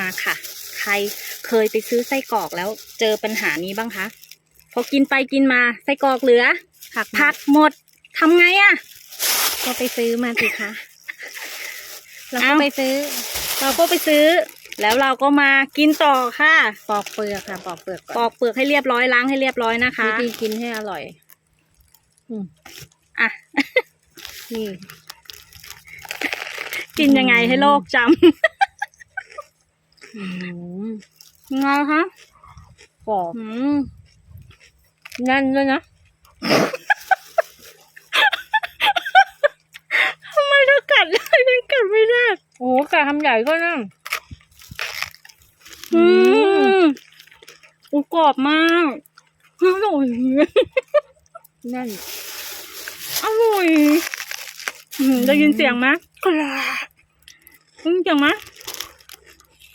มาค่ะ ใครเคยไปซื้อไส้กรอกแล้วเจอปัญหานี้บ้างคะพอกินไปกินมาไส้กรอกเหลือผักผักหมดทำไงอะก็ไปซื้อมาสิคะเราก็เอ้าไปซื้อ เราก็ไปซื้อ แล้วเราก็มากินต่อค่ะปอกเปลือกค่ะปอกเปลือกปก่อนอกเปลือกให้เรียบร้อยล้างให้เรียบร้อยนะคะวิธีกินให้อร่อย อืมอะนี่กินยังไงให้โลกจอืมำยัง ไงคะกรอบอืมแน่นด้วยนะทำไมเธอกัดได้ฉันกัดไม่ได้โอ้โหไก่ทำใหญ่ก็นั่งอืมอุกรอบมากอร่อยแน่นอร่อยอืมได้ยินเสียงไหมกราบได้ยินเสียงไหม